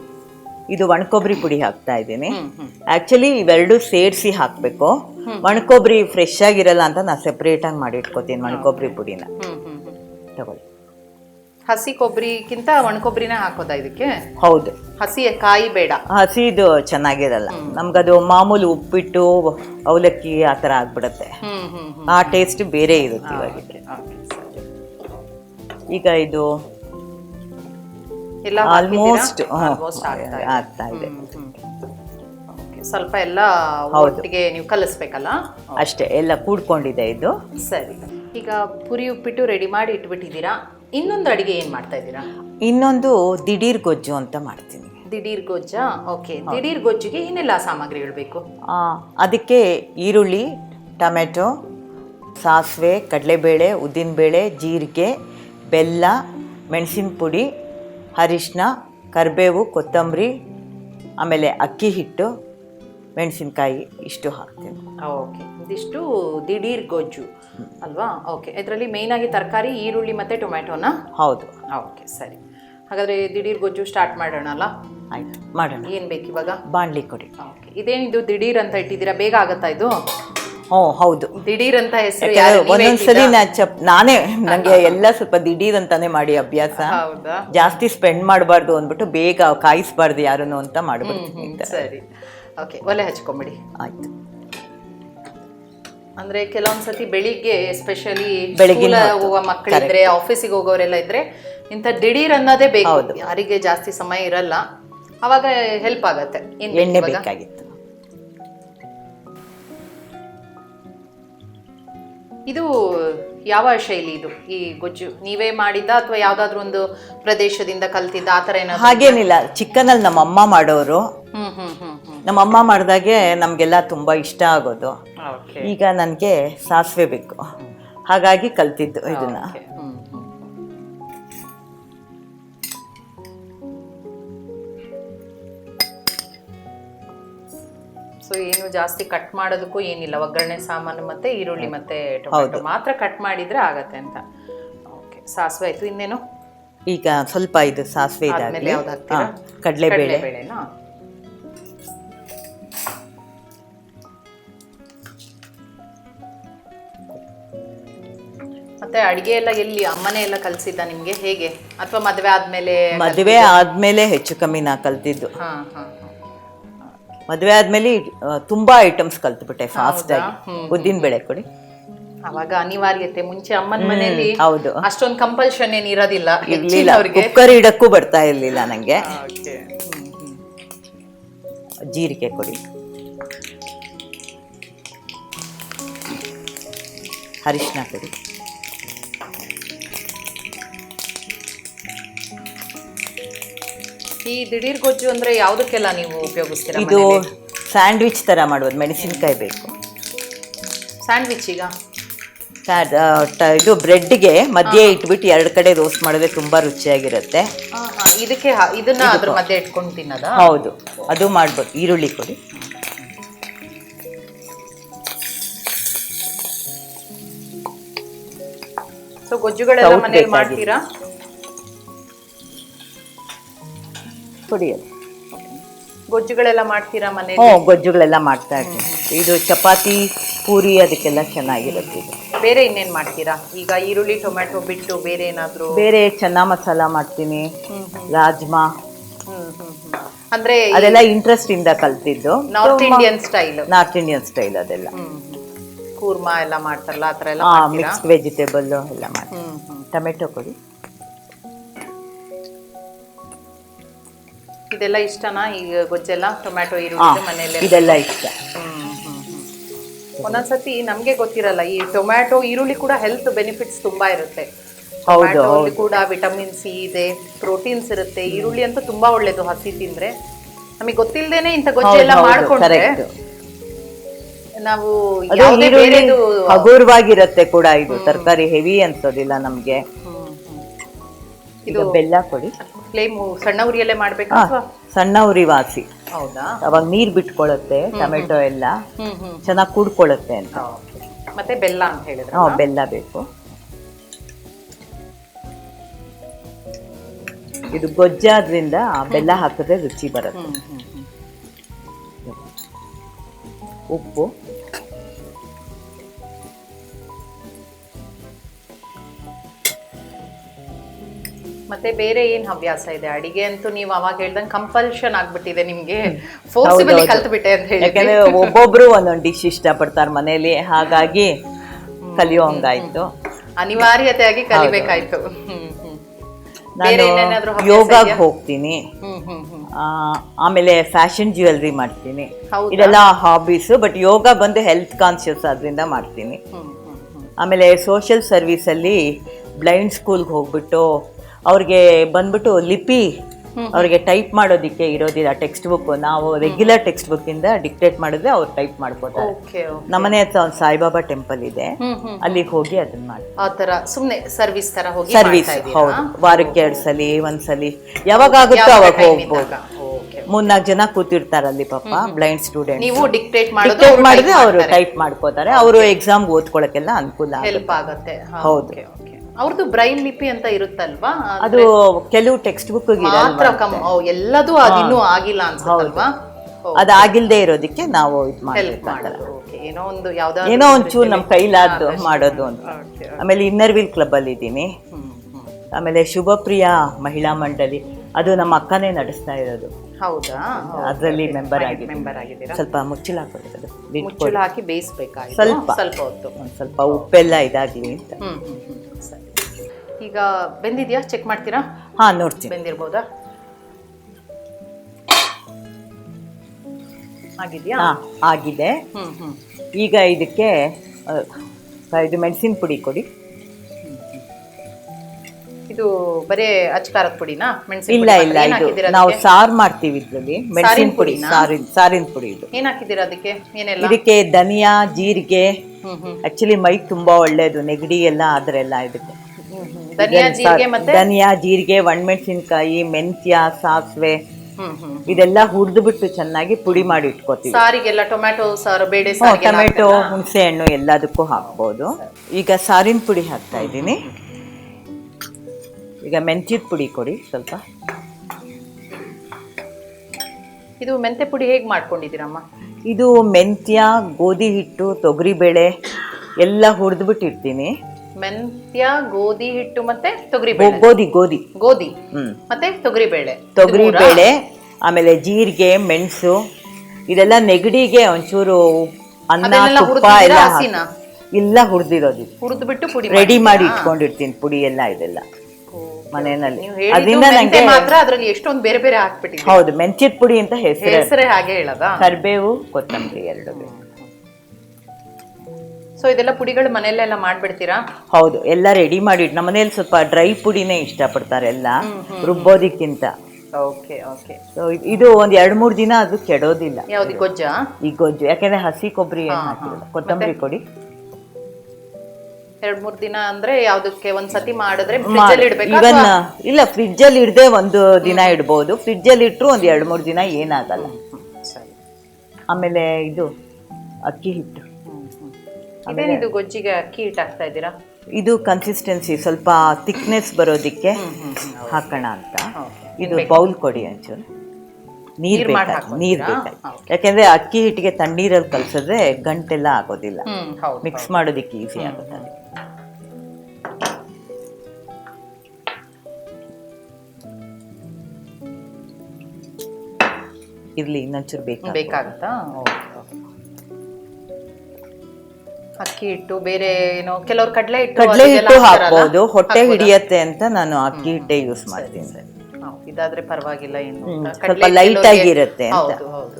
ಇದು ಒಣಕೊಬ್ಬರಿ ಪುಡಿ ಹಾಕ್ತಾ ಇದ್ದೀನಿ. ಹ್ಮ್ ಹ್ಮ್. ಆಕ್ಚುಲಿ ಇವೆರಡು ಸೇರಿಸಿ ಹಾಕ್ಬೇಕು. ಒಣಕೊಬ್ಬರಿ ಫ್ರೆಶ್ ಆಗಿರಲ್ಲ ಅಂತ ನಾನು ಸೆಪರೇಟ್ ಆಗಿ ಮಾಡಿ ಇಟ್ಕೋತೀನಿ ಒಣಕೊಬ್ಬರಿ ಪುಡಿನ. ಹ್ಮ್ ಹ್ಮ್ ಹ್ಮ್. ತಗೊಳ್ಳಿ. ಹಸಿ ಕೊಬ್ಬರಿಗಿಂತ ಒಣ ಕೊಬ್ಬರಿನೇ ಹಾಕೋದಾ ಇದಕ್ಕೆ? ಹೌದು. ಹಸಿ ಕಾಯಿ ಬೇಡ. ಹಸಿದು ಚೆನ್ನಾಗಿರಲ್ಲ. ನಮ್ಗದು ಮಾಮೂಲಿ ಉಪ್ಪಿಟ್ಟು ಅವಲಕ್ಕಿ ಆ ಥರ ಆಗ್ಬಿಡುತ್ತೆ. ಆ ಟೇಸ್ಟ್ ಬೇರೆ ಇರುತ್ತೆ. ಈಗ ಇದು ಎಲ್ಲ ಆಲ್ಮೋಸ್ಟ್ ಆಗ್ತಾ ಇದೆ. ಇದೆ. ಸ್ವಲ್ಪ ಎಲ್ಲ. ಒಟ್ಟಿಗೆ ನೀವು ಕಲಿಸ್ಬೇಕಲ್ಲ? ಅಷ್ಟೇ ಎಲ್ಲ ಕೂಡ್ಕೊಂಡಿದೆ ಇದು. ಸರಿ. ಈಗ ಪುರಿ ಉಪ್ಪಿಟ್ಟು ರೆಡಿ ಮಾಡಿ ಇಟ್ಬಿಟ್ಟಿದ್ದೀರಾ? ಇನ್ನೊಂದು ಅಡಿಗೆ ಏನ್ ಮಾಡ್ತಾ ಇದ್ದೀರಾ? ಇನ್ನೊಂದು ದಿಢೀರ್ ಗೊಜ್ಜು ಅಂತ ಮಾಡ್ತೀನಿ. ದಿಢೀರ್ ಗೊಜ್ಜ? ಓಕೆ. ದಿಢೀರ್ ಗೊಜ್ಜಿಗೆ ಏನೆಲ್ಲ ಸಾಮಗ್ರಿಗಳು ಬೇಕು ಆ, ಅದಕ್ಕೆ ಈರುಳ್ಳಿ ಟೊಮೆಟೊ ಸಾಸಿವೆ ಕಡಲೆಬೇಳೆ ಉದ್ದಿನಬೇಳೆ ಜೀರಿಗೆ ಬೆಲ್ಲ ಮೆಣಸಿನ ಪುಡಿ ಅರಿಶಿನ ಕರಿಬೇವು ಕೊತ್ತಂಬರಿ ಆಮೇಲೆ ಅಕ್ಕಿ ಹಿಟ್ಟು ಮೆಣಸಿನಕಾಯಿ ಇಷ್ಟು ಹಾಕ್ತೀನಿ. ಓಕೆ. ಇದಿಷ್ಟು ದಿಢೀರ್ ಗೊಜ್ಜು. ಅಲ್ವಾ? ಓಕೆ ಇದರಲ್ಲಿ ಮೇಯ್ನ್ ಆಗಿ ತರಕಾರಿ ಈರುಳ್ಳಿ ಮತ್ತೆ ಟೊಮೆಟೊನಾ ಹೌದು. ಓಕೆ ಸರಿ. ಹಾಗಾದ್ರೆ ದಿಢೀರ್ ಗೊಜ್ಜು ಸ್ಟಾರ್ಟ್ ಮಾಡೋಣ ಅಲ್ಲ? ಆಯ್ತು. ಮಾಡೋಣ. ಏನು ಬೇಕು ಇವಾಗ? ಬಾಣಲಿ ಕೊಡಿ. ಓಕೆ ಇದೇನಿದು ದಿಢೀರ್ ಅಂತ ಇಟ್ಟಿದ್ದೀರಾ? ಬೇಗ ಆಗತ್ತಾ ಇದು? ಹ್ಞೂ ಹೌದು. ದಿಢೀರ್ ಅಂತ ಹೆಸರು ಯಾಕಂದ್ರೆ ಒಂದೊಂದ್ಸಲಿ ನಾ ಚಪ್ ನಾನೇ ನನಗೆ ಎಲ್ಲ ಸ್ವಲ್ಪ ದಿಢೀರ್ ಅಂತಾನೆ ಮಾಡಿ ಅಭ್ಯಾಸ. ಹೌದಾ? ಜಾಸ್ತಿ ಸ್ಪೆಂಡ್ ಮಾಡಬಾರ್ದು ಅಂದ್ಬಿಟ್ಟು ಬೇಗ ಕಾಯಿಸ್ಬಾರ್ದು ಯಾರನ್ನು ಅಂತ ಮಾಡ್ಬಿಡ್ತೀನಿ ಹ್ಮ್, ಸರಿ. ಓಕೆ ಒಲೆ ಹಚ್ಕೊಂಬಿಡಿ. ಆಯ್ತು. ಅಂದ್ರೆ ಕೆಲವೊಂದ್ಸತಿ ಬೆಳಿಗ್ಗೆ ಎಸ್ಪೆಷಲಿ ಬೆಳಿಗ್ಗೆ. ಹೋಗುವ ಮಕ್ಕಳಿದ್ರೆ ಆಫೀಸಿಗೆ ಹೋಗೋರೆಲ್ಲ ಇದ್ರೆ ಇಂಥ ದಿಢೀರ್ ಅನ್ನೋದೇ ಬೇಕು. ಯಾರಿಗೆ ಜಾಸ್ತಿ ಸಮಯ ಇರಲ್ಲ. ಅವಾಗ ಹೆಲ್ಪ್ ಆಗತ್ತೆ. ಎಣ್ಣೆ ಬೇಕಾಗಿತ್ತು. ಇದು ಯಾವ ಶೈಲಿ ಇದು? ಈ ಗೊಜ್ಜು? ನೀವೇ ಮಾಡಿದ್ದ ಅಥವಾ ಯಾವ್ದಾದ್ರು ಒಂದು ಪ್ರದೇಶದಿಂದ ಕಲ್ತಿದ್ದ? ಆತರ ಏನಾದ್ರು ಹಾಗೇನಿಲ್ಲ. ಚಿಕ್ಕನಲ್ಲಿ ನಮ್ಮ ಅಮ್ಮ ಮಾಡೋರು. ಹ್ಮ್. ನಮ್ಮ ಅಮ್ಮ ಮಾಡಿದಾಗೆ ನಮಗೆಲ್ಲ ತುಂಬ ಇಷ್ಟ ಆಗೋದು. ಈಗ ನನಗೆ ಸಾಸಿವೆ ಬೇಕು. ಹಾಗಾಗಿ ಕಲ್ತಿದ್ದು ಇದನ್ನ. ಸೊ ಏನು ಜಾಸ್ತಿ ಕಟ್ ಮಾಡೋದಕ್ಕೂ ಏನಿಲ್ಲ. ಒಗ್ಗರಣೆ ಸಾಮಾನು ಮತ್ತೆ ಈರುಳ್ಳಿ ಮತ್ತೆ ಟೊಮೆಟೊ ಮಾತ್ರ ಕಟ್ ಮಾಡಿದ್ರೆ ಆಗತ್ತೆ ಅಂತ. ಓಕೆ ಸಾಸಿವೆ ಆಯ್ತು ಇನ್ನೇನು? ಈಗ ಸ್ವಲ್ಪ ಇದು ಸಾಸಿವೆ ಇದೆ ಕಡಲೆ ಬೇಳೆ ಹಾಕ್ತೀರಾ? ಕಡಲೆಬೇಳೆ. ಮತ್ತೆ ಅಡಿಗೆ ಎಲ್ಲ ಎಲ್ಲಿ? ಅಮ್ಮನೇ ಎಲ್ಲ ಕಲ್ಸಿದ್ದ ನಿಮ್ಗೆ? ಹೇಗೆ? ಅಥವಾ ಮದ್ವೆ ಆದ್ಮೇಲೆ ಮದುವೆ ಆದ್ಮೇಲೆ ಹೆಚ್ಚು ಕಮ್ಮಿ ನಾ ಕಲ್ತಿದ್ದು. ಹಾ ಹಾ ಮದುವೆ ಆದ್ಮೇಲೆ ತುಂಬಾ ಐಟಮ್ಸ್ ಕಲ್ತ್ಬಿಟ್ಟೆ ಫಾಸ್ಟ್ ಆಗಿ. ಉದ್ದಿನ ಬೇಳೆ ಕೊಡಿ ಅವಾಗ ಅನಿವಾರ್ಯತೆ. ಮುಂಚೆ ಅಮ್ಮನ ಮನೆಯಲ್ಲಿ ಹೌದು. ಅಷ್ಟೊಂದು ಕಂಪಲ್ಷನ್ ಏನ್ ಇರೋದಿಲ್ಲ. ಇರ್ಲಿಲ್ಲ. ಅವ್ರಿಗೆ ಕುಕ್ಕರ್ ಇಡಕ್ಕೂ ಬರ್ತಾ ಇರ್ಲಿಲ್ಲ ನಂಗೆ. ಜೀರಿಗೆ ಕೊಡಿ ಅರಿಶಿನ ಕೊಡಿ ಈ ದಿಢೀರ್ ಗೊಜ್ಜು ಅಂದ್ರೆ ಯಾವ್ದಕ್ಕೆಲ್ಲ ನೀವು ಉಪಯೋಗಿಸ್ತೀರಾ ಇದು ಸ್ಯಾಂಡ್ವಿಚ್ ತರ ಮಾಡೋದು ಮೆಣಸಿನ್ಕಾಯಿ ಬೇಕು. ಸ್ಯಾಂಡ್ವಿಚ್ ಈಗ? ಆ, ಟ- ಇದು ಬ್ರೆಡ್ಗೆ ಮಧ್ಯೆ ಇಟ್ಬಿಟ್ಟು ಎರಡು ಕಡೆ ರೋಸ್ಟ್ ಮಾಡಿದ್ರೆ ತುಂಬಾ ರುಚಿಯಾಗಿರುತ್ತೆ. ಹಾ, ಇದಕ್ಕೆ ಹಾ- ಇದನ್ನ ಅದ್ರ ಮಧ್ಯೆ ಇಟ್ಕೊಂಡು ತಿನ್ನದ? ಹೌದು. ಅದು ಮಾಡ್ಬೋದು. ಈರುಳ್ಳಿ ಕೊಡಿ. ಸೊ ಗೊಜ್ಜುಗಳೆಲ್ಲ ಮನೇಲಿ. ಮಾಡ್ತೀರಾ? ಅದು ಗೊಜ್ಜುಗಳೆಲ್ಲ ಮಾಡ್ತೀರಾ ಮನೆ ಹ್ಞೂ ಗೊಜ್ಜುಗಳೆಲ್ಲ ಮಾಡ್ತಾ ಇರ್ತೀನಿ. ಇದು ಚಪಾತಿ ಪೂರಿ ಅದಕ್ಕೆಲ್ಲ ಚೆನ್ನಾಗಿರುತ್ತೆ ಇದು. ಬೇರೆ ಇನ್ನೇನು ಮಾಡ್ತೀರಾ? ಈಗ ಈರುಳ್ಳಿ ಟೊಮ್ಯಾಟೊ ಬಿಟ್ಟು ಬೇರೆ ಏನಾದರೂ? ಬೇರೆ ಚೆನ್ನ ಮಸಾಲ ಮಾಡ್ತೀನಿ ರಾಜ್ಮಾ. ಅಂದ್ರೆ ಅದೆಲ್ಲ ಇಂಟ್ರೆಸ್ಟ್ ಇಂದ ಕಲ್ತಿದ್ದು north Indian style north Indian style ಅದೆಲ್ಲ. ಕೂರ್ಮಾ ಎಲ್ಲ ಮಾಡ್ತಾರಲ್ಲ ಆ ಥರ ಎಲ್ಲ ಮಿಕ್ಸ್ ವೆಜಿಟೇಬಲ್ ಎಲ್ಲ ಮಾಡಿ ಹ್ಮ್. ಹ್ಮ್ ಟೊಮೆಟೊ ಕೊಡಿ. ಇದೆಲ್ಲ ಇಷ್ಟನಾ? ಈಗ ಗೊಜ್ಜೆಲ್ಲ ಟೊಮ್ಯಾಟೊ ಈರುಳ್ಳಿ ಮನೇಲಿ ಇದೆಲ್ಲ ಇಷ್ಟ. ಒಂದೊಂದ್ಸತಿ ನಮ್ಗೆ ಗೊತ್ತಿರಲ್ಲ ಈ ಟೊಮ್ಯಾಟೊ ಈರುಳ್ಳಿ ಕೂಡ ಹೆಲ್ತ್ ಬೆನಿಫಿಟ್ಸ್ ತುಂಬಾ ಇರುತ್ತೆ. ಹೌದು ಕೂಡ ವಿಟಮಿನ್ ಸಿ ಇದೆ ಪ್ರೋಟೀನ್ಸ್ ಇರುತ್ತೆ. ಈರುಳ್ಳಿ ಅಂತೂ ತುಂಬಾ ಒಳ್ಳೇದು ಹಸಿ ತಿಂದ್ರೆ. ನಮಗೆ ಗೊತ್ತಿಲ್ಲದೇನೆ ಇಂಥ ಗೊಜ್ಜೆ ಎಲ್ಲ ಹೌದು, ಹೌದು, ಮಾಡ್ಕೊಂಡ್ರೆ ನಾವು ಹಗುರವಾಗಿರುತ್ತೆ ಕೂಡ ಇದು. ತರಕಾರಿ ಹೆವಿ ಅನ್ಸೋದಿಲ್ಲ ನಮ್ಗೆ. ಇದು ಬೆಲ್ಲ ಕೊಡಿ. ಫ್ಲೇಮ್ ಸಣ್ಣ ಉರಿಯಲ್ಲೇ ಮಾಡ್ಬೇಕು ಅಥವಾ? ಸಣ್ಣ ಉರಿ ವಾಸಿ ಹೌದಾ? ಅವಾಗ ನೀರ್ ಬಿಟ್ಕೊಳ್ಳುತ್ತೆ ಟೊಮೆಟೊ ಎಲ್ಲ. ಹ್ಮ್ ಹ್ಮ್. ಚೆನ್ನಾಗಿ ಕೂಡ್ಕೊಳ್ಳುತ್ತೆ ಅಂತ. ಮತ್ತೆ ಬೆಲ್ಲ ಅಂತ ಹೇಳಿದ್ರೆ ಹಾ ಬೆಲ್ಲ ಬೇಕು. ಇದು ಗೊಜ್ಜಾದ್ರಿಂದ ಬೆಲ್ಲ ಹಾಕಿದ್ರೆ ರುಚಿ ಬರುತ್ತೆ. ಉಪ್ಪು. ಮತ್ತೆ ಬೇರೆ ಏನ್ ಹವ್ಯಾಸ ಇದೆ? ಅಡಿಗೆ ಅಂತೂ ನೀವು ಅವಾಗ ಹೇಳ್ದಂಗೆ ಕಂಪಲ್ಷನ್ ಆಗ್ಬಿಟ್ಟಿದೆ ನಿಮ್ಗೆ. ಫೋರ್ಸಿಬಲಿ. ಕಲ್ತ್ಬಿಟ್ಟೆ ಅಂತ ಹೇಳಿ ಯಾಕಂದ್ರೆ ಒಬ್ಬೊಬ್ರು ಒಂದೊಂದು ಡಿಶ್ ಇಷ್ಟಪಡ್ತಾರೆ ಮನೇಲಿ. ಹಾಗಾಗಿ ಕಲಿಯೋ ಹಂಗಾಯ್ತು ಅನಿವಾರ್ಯತೆಯಾಗಿ ಕಲಿಬೇಕಾಯ್ತು. ನಾನು ಯೋಗಾಗ್ ಹೋಗ್ತೀನಿ. ಆಮೇಲೆ ಫ್ಯಾಷನ್ ಜ್ಯುವೆಲ್ರಿ ಮಾಡ್ತೀನಿ. ಇದೆಲ್ಲ ಹಾಬೀಸ್ ಬಟ್ ಯೋಗ ಬಂದು ಹೆಲ್ತ್ ಕಾನ್ಶಿಯಸ್ ಆದ್ರಿಂದ ಮಾಡ್ತೀನಿ. ಆಮೇಲೆ ಸೋಷಿಯಲ್ ಸರ್ವಿಸಲ್ಲಿ ಬ್ಲೈಂಡ್ ಸ್ಕೂಲ್ಗೆ ಹೋಗ್ಬಿಟ್ಟು ಅವ್ರಿಗೆ ಬಂದ್ಬಿಟ್ಟು ಲಿಪಿ ಅವ್ರಿಗೆ ಟೈಪ್ ಮಾಡೋದಕ್ಕೆ ಇರೋದಿಲ್ಲ ಟೆಕ್ಸ್ಟ್ ಬುಕ್ ನಾವು ರೆಗ್ಯುಲರ್ ಟೆಕ್ಸ್ಟ್ ಬುಕ್ ಇಂದ ಡಿಕ್ಟೇಟ್ ಮಾಡಿದ್ರೆ ಅವ್ರು ಟೈಪ್ ಮಾಡ್ಕೋತಾರೆ. ನಮ್ಮನೆ ಹತ್ರ ಒಂದು ಸಾಯಿಬಾಬಾ ಟೆಂಪಲ್ ಇದೆ. ಅಲ್ಲಿಗೆ ಹೋಗಿ ಅದನ್ನ ಮಾಡಿ ಆ ತರ ಸುಮ್ನೆ ಸರ್ವಿಸ್ ತರ ಹೋಗಿ ಸರ್ವಿಸ್? ಹೌದು. ವಾರಕ್ಕೆ ಎರಡ್ ಸಲಿ ಒಂದ್ಸಲಿ ಯಾವಾಗ ಆಗುತ್ತೋ ಅವಾಗ ಹೋಗ್ಬೋದು. ಮೂರ್ ನಾಲ್ಕು ಮೂರ್ನಾಲ್ಕು ಜನ ಕೂತಿರ್ತಾರಲ್ಲಿ ಪಾಪ ಬ್ಲೈಂಡ್ ಸ್ಟೂಡೆಂಟ್ ನೀವು ಡಿಕ್ಟೇಟ್ ಮಾಡೋದು ಡಿಕ್ಟೇಟ್ ಮಾಡಿದ್ರೆ ಅವರು ಟೈಪ್ ಮಾಡ್ಕೋತಾರೆ. ಅವರು ಎಕ್ಸಾಮ್ ಓದ್ಕೊಳಕ್ಕೆಲ್ಲ ಅನುಕೂಲ. ಹೆಲ್ಪ್ ಆಗುತ್ತೆ. ಹೌದು. ಅವ್ರದ್ದು ಬ್ರೈನ್ ಲಿಪಿ ಅಂತ ಇರುತ್ತಲ್ವಾ? ಅದು ಕೆಲವು ಟೆಕ್ಸ್ಟ್ ಬುಕ್ ಮಾತ್ರ ಕಮ್ ಓ, ಎಲ್ಲದೂ ಅದಿನ್ನೂ ಆಗಿಲ್ಲ ಅನ್ಸುತ್ತಲ್ವಾ? ಅದಾಗಿಲ್ದೇ ಇರೋದಕ್ಕೆ ನಾವು ಇದು ಮಾಡಲ್ಲ ಮಾಡೋದು. ಏನೋ ಒಂದು ಯಾವ್ದಾದ್ರು ಏನೋ ಒಂಚೂರು ನಮ್ಮ ಕೈಲಾದ್ದು ಮಾಡೋದು ಅಂತ. Okay, ಆಮೇಲೆ ಇನ್ನರ್ ವೀಲ್ ಕ್ಲಬ್ ಅಲ್ಲಿ ಇದ್ದೀನಿ. ಹ್ಮ್, ಹ್ಮ್. ಆಮೇಲೆ ಶುಭಪ್ರಿಯ ಮಹಿಳಾ ಮಂಡಳಿ. ಅದು ನಮ್ಮ ಅಕ್ಕನೇ ನಡೆಸ್ತಾ ಇರೋದು. ಹೌದಾ? ಅದರಲ್ಲಿ ಮೆಂಬರ್ ಆಗಿದೆ ಮೆಂಬರ್ ಆಗಿದ್ದೀರಾ? ಸ್ವಲ್ಪ ಮುಚ್ಚಿಲ ಹಾಕೊಳ್ತದೆ ಮುಚ್ಚಳ ಹಾಕಿ ಬೇಯಿಸ್ಬೇಕಾಯ್ತು. ಸ್ವಲ್ಪ. ಸ್ವಲ್ಪ ಹೊತ್ತು. ಒಂದು ಸ್ವಲ್ಪ ಉಪ್ಪೆಲ್ಲ ಇದಾಗಲಿ ಅಂತ. ಹ್ಮ್ ಹ್ಮ್ ಹ್ಮ್. ಸರಿ ಈಗ ಬೆಂದಿದೆಯಾ? ಚೆಕ್ ಮಾಡ್ತೀರಾ? ಹಾ ನೋಡ್ತೀನಿ. ಬೆಂದಿರ್ಬೋದಾ? ಆಗಿದೆಯಾ? ಹಾ ಆಗಿದೆ. ಹ್ಮ್ ಹ್ಮ್. ಈಗ ಇದಕ್ಕೆ ಇದು ಮೆಣಸಿನ ಪುಡಿ ಕೊಡಿ. ಇದು ಬರೇ ಅಚ್ಕಾರದ ಪುಡಿನಾ? ಮೆಣಸಿನ ಇಲ್ಲ ಇಲ್ಲ ಇದು ನಾವು ಸಾರು ಮಾಡ್ತೀವಿ ಇದ್ರಲ್ಲಿ. ಮೆಣಸಿನ ಪುಡಿ ಪುಡಿನಾ? ಸಾರಿನ ಸಾರಿನ ಪುಡಿ ಇದು. ಏನ್ ಹಾಕಿದ್ದೀರಾ ಅದಕ್ಕೆ? ಏನೆಲ್ಲ? ಇದಕ್ಕೆ ಧನಿಯಾ ಜೀರಿಗೆ ಹ್ಮ್ ಮೈ ಆಕ್ಚುಲಿ ತುಂಬಾ ಒಳ್ಳೇದು ನೆಗಡಿ ಎಲ್ಲ ಆದ್ರೆಲ್ಲ ಇದಕ್ಕೆ. ಧನಿಯಾ ಜೀರಿಗೆ ಮತ್ತೆ? ಧನಿಯಾ ಜೀರಿಗೆ ಒಣಮೆಣಸಿನ್ಕಾಯಿ ಮೆಂತ್ಯ ಸಾಸಿವೆ. ಇದೆಲ್ಲ ಹುರಿದು ಬಿಟ್ಟು ಚೆನ್ನಾಗಿ ಪುಡಿ ಮಾಡಿ ಇಟ್ಕೋತೀವಿ. ಸಾರಿಗೆಲ್ಲ ಟೊಮ್ಯಾಟೊ ಸಾರು ಬೇಳೆ ಟೊಮೆಟೊ ಹುಣಸೆ ಹಣ್ಣು ಎಲ್ಲದಕ್ಕೂ ಹಾಕ್ಬೋದು. ಈಗ ಸಾರಿನ ಪುಡಿ ಹಾಕ್ತಾ ಇದ್ದೀನಿ. ಈಗ ಮೆಂತ್ಯದ ಪುಡಿ ಕೊಡಿ ಸ್ವಲ್ಪ. ಇದು ಮೆಂತೆ ಪುಡಿ ಹೇಗೆ ಮಾಡ್ಕೊಂಡಿದ್ದೀರಮ್ಮ? ಇದು ಮೆಂತ್ಯ ಗೋಧಿ ಹಿಟ್ಟು ತೊಗರಿಬೇಳೆ ಎಲ್ಲ ಹುರಿದ್ಬಿಟ್ಟು ಇರ್ತೀನಿ ಮೆಂತ್ಯ ಗೋಧಿ ಹಿಟ್ಟು ಮತ್ತೆ ತೊಗರಿ ಗೋ- ಬೇಳೆ. ಗೋಧಿ ಗೋಧಿ. ಗೋಧಿ. ಹ್ಮ್. ಮತ್ತೆ ತೊಗರಿ ಬೇಳೆ. ತೊಗರಿ ಬೇಳೆ ಆಮೇಲೆ ಜೀರಿಗೆ ಮೆಣಸು ಇದೆಲ್ಲ ನೆಗಡಿಗೆ ಒಂಚೂರು ಅನ್ನ ಅದನ್ನೆಲ್ಲ ತುಪ್ಪ ಹುರ್ದಿದ್ದೀರಾ ಎಲ್ಲ ಹಾಕಿ- ಹಸಿನಾ? ಇಲ್ಲ ಹುರಿದಿರೋದು ಹುರಿದು ಬಿಟ್ಟು ಪುಡಿ ರೆಡಿ ಮಾಡಿ ಇಟ್ಕೊಂಡಿರ್ತೀನಿ ಪುಡಿ ಎಲ್ಲ ಇದೆಲ್ಲ. ಮನೆಯಲ್ಲಿ. ನೀವು ಅದರಿಂದ ಮೆಂತೆ ನಂಗೆ ಮಾತ್ರ ಅದ್ರಲ್ಲಿ ಎಷ್ಟೊಂದು ಬೇರೆ ಬೇರೆ ಹಾಕ್ಬಿಟ್ಟಿ ಹೌದು ಮೆಂತ್ಯದ ಪುಡಿ ಅಂತ ಹೆಸರು. ಹೆಸರೇ ಹಾಗೆ ಹೇಳೋದ? ಕರಿಬೇವು ಕೊತ್ತಂಬರಿ ಎರಡು. ಸೊ ಇದೆಲ್ಲ ಪುಡಿಗಳು ಮನೆಯಲ್ಲೆಲ್ಲ ಮಾಡ್ಬಿಡ್ತೀರಾ? ಹೌದು ಎಲ್ಲ ರೆಡಿ ಮಾಡಿ ನಮ್ಮ ಮನೇಲಿ ಸ್ವಲ್ಪ ಡ್ರೈ ಪುಡಿನೇ ಇಷ್ಟಪಡ್ತಾರೆ ಎಲ್ಲ ರುಬ್ಬೋದಿಕ್ಕಿಂತ. ಓಕೆ ಓಕೆ ಸೊ ಇದು ಒಂದ್ ಎರಡ್ ಮೂರ್ ದಿನ ಅದು ಕೆಡೋದಿಲ್ಲ. ಯಾವ್ದು ಗೊಜ್ಜ? ಈ ಗೊಜ್ಜು ಯಾಕಂದ್ರೆ ಹಸಿ ಕೊಬ್ಬರಿ ಏನು ಹಾಕಿಲ್ಲ ಕೊತ್ತಂಬರಿ ಕೊಡಿ. ಎರಡ್ ಮೂರ್ ದಿನ ಅಂದ್ರೆ ಯಾವ್ದಕ್ಕೆ ಒಂದ್ ಸತಿ ಮಾಡಿದ್ರೆ ಫ್ರಿಜ್ ಅಲ್ಲಿ ಇಡ್ಬೇಕಾ ಇವನ್ ಇಲ್ಲ ಫ್ರಿಡ್ಜ್ ಅಲ್ಲಿ ಇಡದೆ ಒಂದು ದಿನ ಇಡ್ಬೋದು. ಫ್ರಿಡ್ಜ್ ಅಲ್ಲಿ ಇಟ್ರು ಒಂದ್ ಎರಡ್ ಮೂರ್ ದಿನ ಏನಾಗಲ್ಲ. ಆಮೇಲೆ ಇದು ಅಕ್ಕಿ ಹಿಟ್ಟು. ಇದೇನಿದು ಗೊಜ್ಜಿಗೆ ಅಕ್ಕಿ ಹಿಟ್ಟು ಹಾಕ್ತಾ ಇದ್ದೀರಾ? ಇದು ಕನ್ಸಿಸ್ಟೆನ್ಸಿ ಸ್ವಲ್ಪ ಥಿಕ್ನೆಸ್ ಬರೋದಿಕ್ಕೆ ಹಾಕೋಣ ಅಂತ. ಇದು ಬೌಲ್ ಕೊಡಿ ಒಂಚೂರು ನೀರು ಬೇಕು ಬೇಕಾಗಿ ನೀರ್? ಬೇಕಾಗಿ ಯಾಕೆಂದ್ರೆ ಅಕ್ಕಿ ಹಿಟ್ಟಿಗೆ ತಣ್ಣೀರಲ್ಲಿ ಕಲಸಿದ್ರೆ ಗಂಟೆಲ್ಲ ಆಗೋದಿಲ್ಲ. ಮಿಕ್ಸ್ ಮಾಡೋದಿಕ್ಕೆ ಈಸಿ ಆಗುತ್ತೆ ಅದಕ್ಕೆ. ಇರ್ಲಿ ಇನ್ನೊಂಚೂರು ಬೇಕು ಬೇಕಾಗುತ್ತಾ? okay. ಅಕ್ಕಿ ಹಿಟ್ಟು ಬೇರೆ ಏನೋ ಕೆಲವರು ಕಡಲೆ ಹಿಟ್ಟು ಕಡಲೆ ಹಿಟ್ಟು? ಹಾಕ್ಬೋದು ಹೊಟ್ಟೆ? ಹಿಡಿಯತ್ತೆ ಅಂತ ನಾನು ಅಕ್ಕಿ ಹಿಟ್ಟೆ ಯೂಸ್ ಮಾಡ್ತೀನಿ ಇದಾದ್ರೆ ಪರವಾಗಿಲ್ಲ ಏನು. ಸ್ವಲ್ಪ ಲೈಟ್ ಆಗಿರುತ್ತೆ ಅಂತ. ಹೌದು ಹೌದು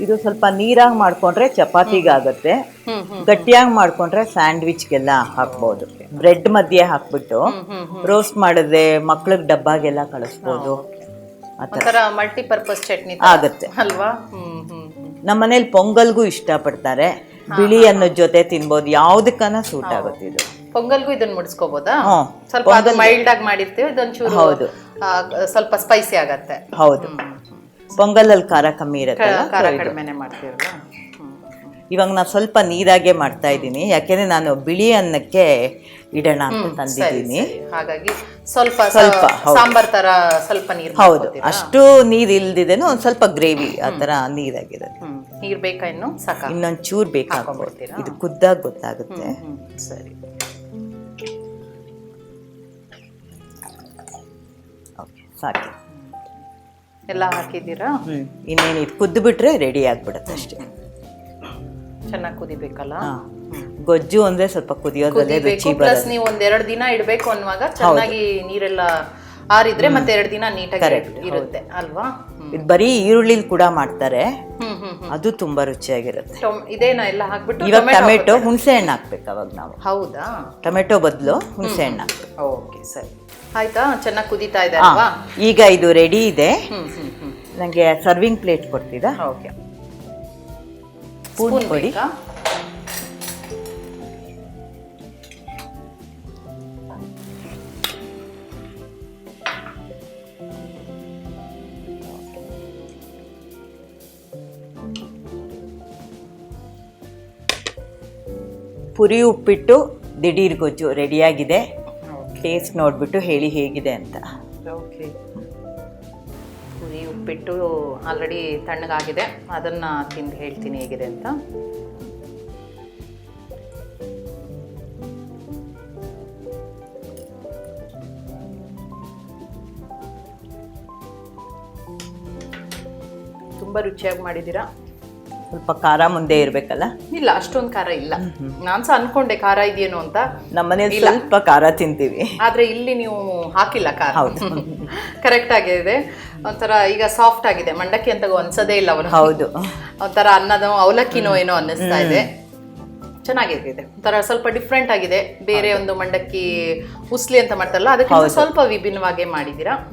ಇದು ಸ್ವಲ್ಪ ನೀರಾಗಿ ಮಾಡ್ಕೊಂಡ್ರೆ ಚಪಾತಿಗೆ ಆಗುತ್ತೆ ಹ್ಮ್ ಹ್ಮ್. ಗಟ್ಟಿಯಾಗಿ ಮಾಡ್ಕೊಂಡ್ರೆ ಸ್ಯಾಂಡ್ವಿಚ್ಗೆಲ್ಲ ಹಾಕ್ಬೋದು. ಬ್ರೆಡ್ ಮಧ್ಯೆ ಹಾಕ್ಬಿಟ್ಟು ರೋಸ್ಟ್ ಮಾಡಿದ್ರೆ ಮಕ್ಳಿಗೆ ಡಬ್ಬಾಗೆಲ್ಲ ಕಳಿಸ್ಬೋದು. ಮಲ್ಟಿಪರ್ಪಸ್ ಚಟ್ನಿ. ಆಗುತ್ತೆ. ಅಲ್ವಾ? ನಮ್ಮ ಮನೇಲಿ ಪೊಂಗಲ್ಗೂ ಇಷ್ಟಪಡ್ತಾರೆ. ಬಿಳಿ ಅನ್ನೋ ಜೊತೆ ತಿನ್ಬೋದು. ಯಾವ್ದಕ್ಕನ ಸೂಟ್ ಆಗುತ್ತೆ ಇದು. ಪೊಂಗಲ್ಗೂ ಇದನ್ನ ಮುಡಿಸ್ಕೋಬೋದಾ? ಸ್ವಲ್ಪ ಮೈಲ್ಡ್ ಆಗಿ ಮಾಡಿರ್ತೀವಿ ಇದೊಂಚೂರು ಹೌದು. ಸ್ವಲ್ಪ ಸ್ಪೈಸಿ ಆಗತ್ತೆ. ಹೌದು. ಪೊಂಗಲಲ್ಲಿ ಖಾರ ಕಮ್ಮಿ ಇರುತ್ತೆ ಮಾಡ್ತೀರಲ್ಲ? ಇವಾಗ ನಾನು ಸ್ವಲ್ಪ ನೀರಾಗೆ ಮಾಡ್ತಾ ಇದ್ದೀನಿ. ಯಾಕೆಂದ್ರೆ ನಾನು ಬಿಳಿ ಅನ್ನಕ್ಕೆ ಇಡೋಣ ಅಂತ ತಂದಿದ್ದೀನಿ. ಹಾಗಾಗಿ ಸ್ವಲ್ಪ ಸ್ವಲ್ಪ, ಸಾಂಬಾರ್ ತರ ಸ್ವಲ್ಪ ನೀರು ಹೌದು. ಅಷ್ಟು ನೀರು ಇಲ್ದಿದೇನು ಒಂದ್ ಸ್ವಲ್ಪ ಗ್ರೇವಿ ಆ ಥರ ನೀರಾಗಿದೆ ನೀರ್ ಬೇಕಾ ಇನ್ನು? ಸಾಕ? ಇನ್ನೊಂದ್ ಚೂರ್ ಬೇಕಾಗ್ಬೋದು? ಇದು ಕುದ್ದಾಗ ಗೊತ್ತಾಗುತ್ತೆ. ಸರಿ. ಸಾಕು. ಎಲ್ಲ ಹಾಕಿದ್ದೀರಾ? ಇನ್ನೇನು ಇದು ಕುದ್ದು ಬಿಟ್ರೆ ರೆಡಿ ಆಗ್ಬಿಡುತ್ತೆ ಅಷ್ಟೇ. ಚೆನ್ನಾಗಿ ಕುದಿಬೇಕಲ್ಲ? ಗೊಜ್ಜು ಅಂದ್ರೆ ಸ್ವಲ್ಪ ಕುದಿಯೋದಲ್ಲೇ ರುಚಿ ಪ್ಲಸ್ ನೀವು ಒಂದೆರಡು ಎರಡ್ ದಿನ ಇಡಬೇಕು ಅನ್ನುವಾಗ ಚೆನ್ನಾಗಿ ನೀರೆಲ್ಲ ಆರಿದ್ರೆ ಮತ್ತೆ ಎರಡು ದಿನ ನೀಟಾಗಿ ಇರುತ್ತೆ ಅಲ್ವಾ? ಇದು ಬರೀ ಈರುಳ್ಳಿಲಿ ಕೂಡ ಮಾಡ್ತಾರೆ. ಅದು ತುಂಬಾ ರುಚಿಯಾಗಿರುತ್ತೆ. ಇದೇನ ಎಲ್ಲ ಹಾಕ್ಬಿಟ್ಟು ಇವಾಗ ಟೊಮೆಟೊ ಟೊಮೆಟೊ ಹುಣಸೆ ಹಣ್ಣು ಹಾಕ್ಬೇಕು ಅವಾಗ ನಾವು. ಹೌದಾ? ಟೊಮೆಟೊ ಬದಲು ಹುಣಸೆ ಹಣ್ಣು ಹಾಕ್ಬೇಕು. ಓಕೆ ಸರಿ. ಆಯ್ತಾ? ಚೆನ್ನಾಗಿ ಕುದೀತಾ ಇದೆ ಅಲ್ವಾ ಈಗ ಇದು ರೆಡಿ ಇದೆ. ನನಗೆ ಸರ್ವಿಂಗ್ ಪ್ಲೇಟ್ ಕೊಡ್ತೀರಾ? ಓಕೆ. ಸ್ಪೂನ್ ಕೊಡಿ. ಪುರಿ ಉಪ್ಪಿಟ್ಟು ದಿಢೀರ್ ಗೊಜ್ಜು ರೆಡಿಯಾಗಿದೆ ಟೇಸ್ಟ್ ನೋಡ್ಬಿಟ್ಟು ಹೇಳಿ ಹೇಗಿದೆ ಅಂತ. ಓಕೆ. ಪುರಿ ಉಪ್ಪಿಟ್ಟು ಆಲ್ರೆಡಿ ತಣ್ಣಗಾಗಿದೆ. ಅದನ್ನ ತಿಂದು ಹೇಳ್ತೀನಿ ಹೇಗಿದೆ ಅಂತ. ತುಂಬಾ ರುಚಿಯಾಗಿ ಮಾಡಿದ್ದೀರಾ? ಸ್ವಲ್ಪ ಖಾರ ಮುಂದೆ ಇರಬೇಕಲ್ಲ? ಇಲ್ಲ ಅಷ್ಟೊಂದು ಖಾರ ಇಲ್ಲ. ನಾನು ಸಹ ಅನ್ಕೊಂಡೆ ಖಾರ ಇದೆಯೇನೋ ಅಂತ. ನಮ್ಮನೇಲಿ ಸ್ವಲ್ಪ ಖಾರ ತಿಂತೀವಿ. ಆದ್ರೆ ಇಲ್ಲಿ ನೀವು ಹಾಕಿಲ್ಲ ಖಾರ. ಹೌದು. ಕರೆಕ್ಟ್ ಆಗಿದೆ ಒಂಥರ ಈಗ ಸಾಫ್ಟ್ ಆಗಿದೆ. ಮಂಡಕ್ಕಿ ಅಂತ ಅನ್ಸದೇ ಇಲ್ಲ ಅವನು. ಹೌದು. ಒಂಥರ ಅನ್ನದ ಅವಲಕ್ಕಿನೋ ಏನೋ ಅನ್ನಿಸ್ತಾ ಇದೆ. ಚೆನ್ನಾಗಿದೆ. ಒಂಥರ ಸ್ವಲ್ಪ ಡಿಫ್ರೆಂಟ್ ಆಗಿದೆ. ಬೇರೆ ಒಂದು ಮಂಡಕ್ಕಿ ಉಸ್ಲಿ ಅಂತ ಮಾಡ್ತಾರಲ್ಲ ಅದಕ್ಕೆ ಸ್ವಲ್ಪ ವಿಭಿನ್ನವಾಗೇ ಮಾಡಿದ್ದೀರಾ.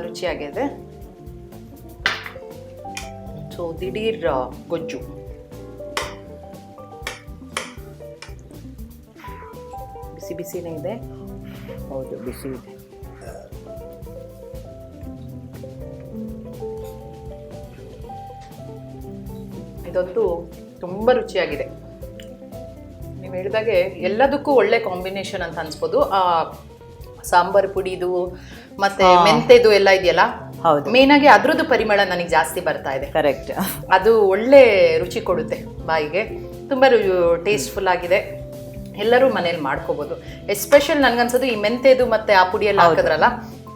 ರುಚಿಯಾಗಿದೆ. ಸೊ ದಿಢೀರ್ ಗೊಜ್ಜು. ಬಿಸಿ ಬಿಸಿನೇ ಇದೆ. ಹೌದು ಬಿಸಿ ಇದೆ. ಇದಂತೂ ತುಂಬ ರುಚಿಯಾಗಿದೆ. ನೀವು ಹೇಳಿದಾಗೆ ಎಲ್ಲದಕ್ಕೂ ಒಳ್ಳೆ ಕಾಂಬಿನೇಷನ್ ಅಂತ ಅನ್ಸ್ಬೋದು. ಆ ಸಾಂಬಾರು ಪುಡಿದು ಮತ್ತೆ ಮೆಂತೆದು ಎಲ್ಲ ಇದೆಯಲ್ಲ? ಹೌದು. ಮೇನ್ ಆಗಿ ಅದ್ರದ್ದು ಪರಿಮಳ ನನಗೆ ಜಾಸ್ತಿ ಬರ್ತಾ ಇದೆ. ಕರೆಕ್ಟ್ ಅದು ಒಳ್ಳೆ ರುಚಿ ಕೊಡುತ್ತೆ ಬಾಯಿಗೆ. ತುಂಬ ಟೇಸ್ಟ್ಫುಲ್ ಆಗಿದೆ. ಎಲ್ಲರೂ ಮನೇಲಿ ಮಾಡ್ಕೋಬೋದು. ಎಸ್ಪೆಷಲ್ ನನ್ಗನ್ಸೋದು ಈ ಮೆಂತೆದು ಮತ್ತೆ ಆ ಪುಡಿಯೆಲ್ಲ ಹಾಕಿದ್ರಲ್ಲ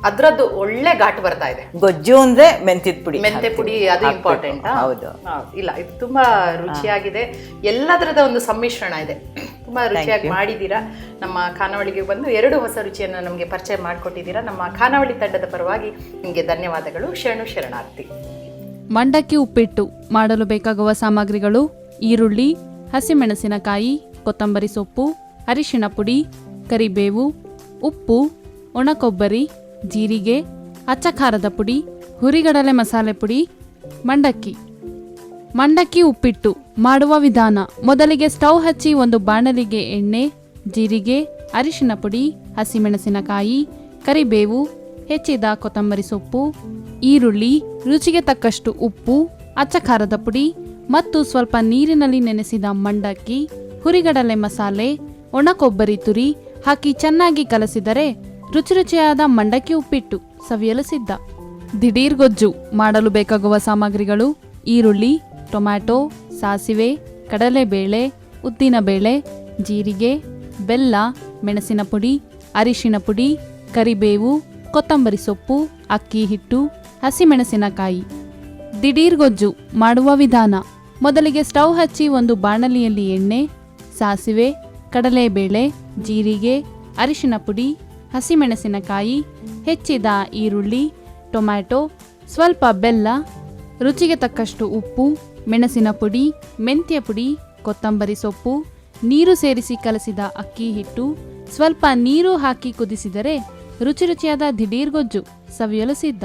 ಅದ್ರದ್ದು ಒಳ್ಳೆ ಘಾಟ್ ಬರ್ತಾ ಇದೆ. ಗೊಜ್ಜು ಅಂದ್ರೆ ಮೆಂತ್ಯದ ಪುಡಿ ಮೆಂತೆ ಪುಡಿ ಅದು. ಇಂಪಾರ್ಟೆಂಟ್ ಹೌದು. ಇಲ್ಲ ಇದು ತುಂಬಾ ರುಚಿಯಾಗಿದೆ. ಎಲ್ಲದರದ ಒಂದು ಸಮ್ಮಿಶ್ರಣ ಇದೆ. ತುಂಬಾ ರುಚಿಯಾಗಿ ಮಾಡಿದ್ದೀರಾ? ನಮ್ಮ ಖಾನಾವಳಿಗೆ ಬಂದು ಎರಡು ಹೊಸ ರುಚಿಯನ್ನು ನಮಗೆ ಪರಿಚಯ ಮಾಡಿಕೊಟ್ಟಿದ್ದೀರಾ? ನಮ್ಮ ಖಾನಾವಳಿ ತಂಡದ ಪರವಾಗಿ ನಿಮಗೆ ಧನ್ಯವಾದಗಳು. ಶರಣು ಶರಣಾರ್ಥಿ. ಮಂಡಕ್ಕಿ ಉಪ್ಪಿಟ್ಟು ಮಾಡಲು ಬೇಕಾಗುವ ಸಾಮಗ್ರಿಗಳು ಈರುಳ್ಳಿ ಹಸಿಮೆಣಸಿನಕಾಯಿ ಕೊತ್ತಂಬರಿ ಸೊಪ್ಪು ಅರಿಶಿಣ ಪುಡಿ ಕರಿಬೇವು ಉಪ್ಪು ಒಣಕೊಬ್ಬರಿ ಜೀರಿಗೆ ಅಚ್ಚ ಖಾರದ ಪುಡಿ, ಹುರಿಗಡಲೆ ಮಸಾಲೆ ಪುಡಿ, ಮಂಡಕ್ಕಿ. ಮಂಡಕ್ಕಿ ಉಪ್ಪಿಟ್ಟು ಮಾಡುವ ವಿಧಾನ. ಮೊದಲಿಗೆ ಸ್ಟೌವ್ ಹಚ್ಚಿ ಒಂದು ಬಾಣಲಿಗೆ ಎಣ್ಣೆ, ಜೀರಿಗೆ, ಅರಿಶಿನ ಪುಡಿ, ಹಸಿಮೆಣಸಿನಕಾಯಿ, ಕರಿಬೇವು, ಹೆಚ್ಚಿದ ಕೊತ್ತಂಬರಿ ಸೊಪ್ಪು, ಈರುಳ್ಳಿ, ರುಚಿಗೆ ತಕ್ಕಷ್ಟು ಉಪ್ಪು ಅಚ್ಚ ಖಾರದ ಪುಡಿ ಮತ್ತು ಸ್ವಲ್ಪ ನೀರಿನಲ್ಲಿ ನೆನೆಸಿದ ಮಂಡಕ್ಕಿ, ಹುರಿಗಡಲೆ ಮಸಾಲೆ ಒಣ ಕೊಬ್ಬರಿ ತುರಿ ಹಾಕಿ ಚೆನ್ನಾಗಿ ಕಲಸಿದರೆ ರುಚಿ ರುಚಿಯಾದ ಮಂಡಕ್ಕಿ ಉಪ್ಪಿಟ್ಟು ಸವಿಯಲು ಸಿದ್ಧ. ದಿಢೀರ್ ಗೊಜ್ಜು ಮಾಡಲು ಬೇಕಾಗುವ ಸಾಮಗ್ರಿಗಳು ಈರುಳ್ಳಿ, ಟೊಮ್ಯಾಟೊ, ಸಾಸಿವೆ, ಕಡಲೆಬೇಳೆ ಉದ್ದಿನಬೇಳೆ ಜೀರಿಗೆ, ಬೆಲ್ಲ, ಮೆಣಸಿನ ಪುಡಿ, ಅರಿಶಿನ ಪುಡಿ, ಕರಿಬೇವು, ಕೊತ್ತಂಬರಿ ಸೊಪ್ಪು, ಅಕ್ಕಿ ಹಿಟ್ಟು, ಹಸಿಮೆಣಸಿನಕಾಯಿ. ದಿಢೀರ್ ಗೊಜ್ಜು ಮಾಡುವ ವಿಧಾನ. ಮೊದಲಿಗೆ ಸ್ಟವ್ ಹಚ್ಚಿ ಒಂದು ಬಾಣಲಿಯಲ್ಲಿ ಎಣ್ಣೆ, ಸಾಸಿವೆ, ಕಡಲೆಬೇಳೆ, ಜೀರಿಗೆ, ಅರಿಶಿನ ಪುಡಿ ಹಸಿಮೆಣಸಿನಕಾಯಿ, ಹೆಚ್ಚಿದ ಈರುಳ್ಳಿ, ಟೊಮ್ಯಾಟೊ, ಸ್ವಲ್ಪ ಬೆಲ್ಲ, ರುಚಿಗೆ ತಕ್ಕಷ್ಟು ಉಪ್ಪು, ಮೆಣಸಿನ ಪುಡಿ, ಮೆಂತ್ಯ ಪುಡಿ, ಕೊತ್ತಂಬರಿ ಸೊಪ್ಪು, ನೀರು ಸೇರಿಸಿ ಕಲಸಿದ ಅಕ್ಕಿ ಹಿಟ್ಟು, ಸ್ವಲ್ಪ ನೀರು ಹಾಕಿ ಕುದಿಸಿದರೆ ರುಚಿ ರುಚಿಯಾದ ದಿಢೀರ್ ಗೊಜ್ಜು ಸವಿಯಲು ಸಿದ್ಧ.